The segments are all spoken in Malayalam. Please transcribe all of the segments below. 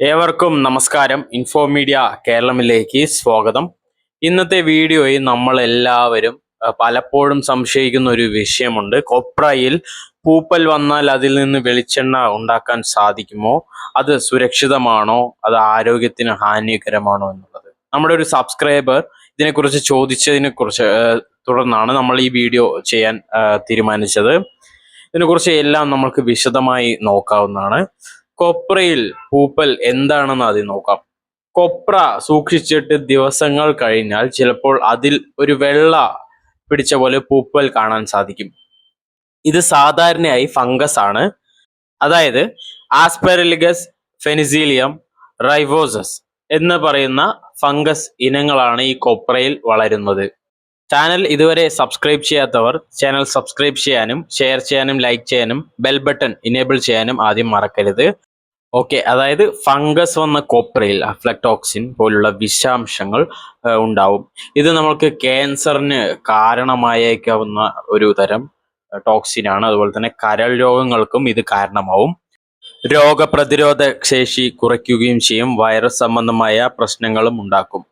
ഏവർക്കും നമസ്കാരം. ഇൻഫോ മീഡിയ കേരളമിലേക്ക് സ്വാഗതം. ഇന്നത്തെ വീഡിയോയിൽ നമ്മൾ എല്ലാവരും പലപ്പോഴും സംശയിക്കുന്ന ഒരു വിഷയമുണ്ട്. കൊപ്രയിൽ പൂപ്പൽ വന്നാൽ അതിൽ നിന്ന് വെളിച്ചെണ്ണ ഉണ്ടാക്കാൻ സാധിക്കുമോ? അത് സുരക്ഷിതമാണോ? അത് ആരോഗ്യത്തിന് ഹാനികരമാണോ എന്നുള്ളത്. നമ്മുടെ ഒരു സബ്സ്ക്രൈബർ ഇതിനെക്കുറിച്ച് ചോദിച്ചതിനെ കുറിച്ച് തുടർന്നാണ് നമ്മൾ ഈ വീഡിയോ ചെയ്യാൻ തീരുമാനിച്ചത്. ഇതിനെക്കുറിച്ച് എല്ലാം നമുക്ക് വിശദമായി നോക്കാവുന്നതാണ്. കൊപ്രയിൽ പൂപ്പൽ എന്താണെന്ന് ആദ്യം നോക്കാം. കൊപ്ര സൂക്ഷിച്ചിട്ട് ദിവസങ്ങൾ കഴിഞ്ഞാൽ ചിലപ്പോൾ അതിൽ ഒരു വെള്ള പിടിച്ച പോലെ പൂപ്പൽ കാണാൻ സാധിക്കും. ഇത് സാധാരണയായി ഫംഗസ് ആണ്. അതായത് ആസ്പെരലിഗസ് ഫെനിസീലിയം റൈവോസസ് എന്ന് പറയുന്ന ഫംഗസ് ഇനങ്ങളാണ് ഈ കൊപ്രയിൽ വളരുന്നത്. ചാനൽ ഇതുവരെ സബ്സ്ക്രൈബ് ചെയ്യാത്തവർ ചാനൽ സബ്സ്ക്രൈബ് ചെയ്യാനും ഷെയർ ചെയ്യാനും ലൈക്ക് ചെയ്യാനും ബെൽ ബട്ടൺ ഇനേബിൾ ചെയ്യാനും ആദ്യം മറക്കരുത്. ഓക്കെ അതായത് ഫംഗസ് വന്ന കൊപ്രയിൽ അഫ്ലക്ടോക്സിൻ പോലുള്ള വിഷാംശങ്ങൾ ഉണ്ടാവും. ഇത് നമ്മൾക്ക് ക്യാൻസറിന് കാരണമായേക്കാവുന്ന ഒരു തരം ടോക്സിൻ ആണ്. അതുപോലെ തന്നെ കരൾ രോഗങ്ങൾക്കും ഇത് കാരണമാവും. രോഗപ്രതിരോധ ശേഷി കുറയ്ക്കുകയും ചെയ്യും. വൈറസ് സംബന്ധമായ പ്രശ്നങ്ങളും ഉണ്ടാക്കും.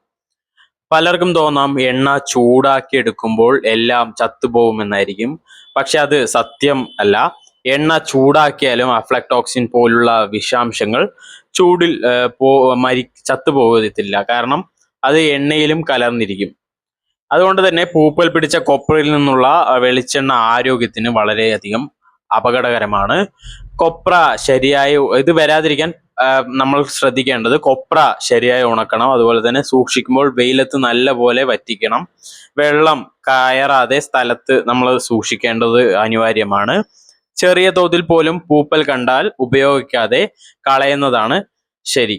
പലർക്കും തോന്നാം എണ്ണ ചൂടാക്കി എടുക്കുമ്പോൾ എല്ലാം ചത്തുപോകുമെന്നായിരിക്കും പക്ഷെ അത് സത്യം അല്ല. എണ്ണ ചൂടാക്കിയാലും അഫ്ലക്ടോക്സിൻ പോലുള്ള വിഷാംശങ്ങൾ ചൂടിൽ പോ മരി ചത്തുപോകത്തില്ല. കാരണം അത് എണ്ണയിലും കലർന്നിരിക്കും. അതുകൊണ്ട് തന്നെ പൂപ്പൽ പിടിച്ച കൊപ്രയിൽ നിന്നുള്ള വെളിച്ചെണ്ണ ആരോഗ്യത്തിന് വളരെയധികം അപകടകരമാണ്. കൊപ്ര ശരിയായി ഇത് വരാതിരിക്കാൻ നമ്മൾ ശ്രദ്ധിക്കേണ്ടത് കൊപ്ര ശരിയായി ഉണക്കണം. അതുപോലെ തന്നെ സൂക്ഷിക്കുമ്പോൾ വെയിലത്ത് നല്ലപോലെ വറ്റിക്കണം. വെള്ളം കയറാതെ സ്ഥലത്ത് നമ്മൾ സൂക്ഷിക്കേണ്ടത് അനിവാര്യമാണ്. ചെറിയ തോതിൽ പോലും പൂപ്പൽ കണ്ടാൽ ഉപയോഗിക്കാതെ കളയുന്നതാണ് ശരി.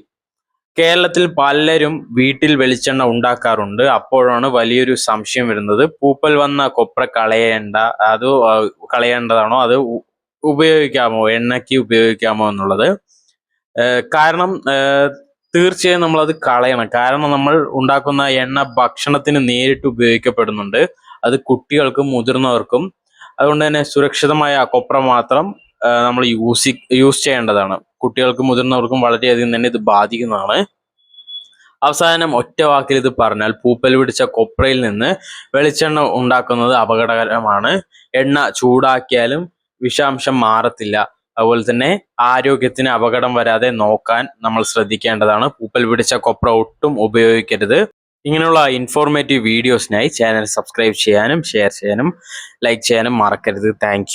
കേരളത്തിൽ പലരും വീട്ടിൽ വെളിച്ചെണ്ണ ഉണ്ടാക്കാറുണ്ട്. അപ്പോഴാണ് വലിയൊരു സംശയം വരുന്നത്. പൂപ്പൽ വന്ന കൊപ്ര കളയേണ്ട അത് കളയേണ്ടതാണോ? അത് ഉപയോഗിക്കാമോ? എണ്ണയ്ക്ക് ഉപയോഗിക്കാമോ എന്നുള്ളത്. കാരണം തീർച്ചയായും നമ്മൾ അത് കളയണം. കാരണം നമ്മൾ ഉണ്ടാക്കുന്ന എണ്ണ ഭക്ഷണത്തിന് നേരിട്ട് ഉപയോഗിക്കപ്പെടുന്നുണ്ട്. അത് കുട്ടികൾക്കും മുതിർന്നവർക്കും അതുകൊണ്ട് തന്നെ സുരക്ഷിതമായ കൊപ്ര മാത്രം നമ്മൾ യൂസ് യൂസ് ചെയ്യേണ്ടതാണ്. കുട്ടികൾക്കും മുതിർന്നവർക്കും വളരെയധികം തന്നെ ഇത് ബാധിക്കുന്നതാണ്. അവസാനം ഒറ്റ വാക്കിൽ ഇത് പറഞ്ഞാൽ പൂപ്പൽ പിടിച്ച കൊപ്രയിൽ നിന്ന് വെളിച്ചെണ്ണ ഉണ്ടാക്കുന്നത് അപകടകരമാണ്. എണ്ണ ചൂടാക്കിയാലും വിഷാംശം മാറത്തില്ല. അതുപോലെ തന്നെ ആരോഗ്യത്തിന് അപകടം വരാതെ നോക്കാൻ നമ്മൾ ശ്രദ്ധിക്കേണ്ടതാണ്. പൂപ്പൽ പിടിച്ച കൊപ്ര ഒട്ടും ഉപയോഗിക്കരുത്. ഇങ്ങനെയുള്ള ഇൻഫോർമേറ്റീവ് വീഡിയോസിനായി ചാനൽ സബ്സ്ക്രൈബ് ചെയ്യാനും ഷെയർ ചെയ്യാനും ലൈക്ക് ചെയ്യാനും മറക്കരുത്. താങ്ക്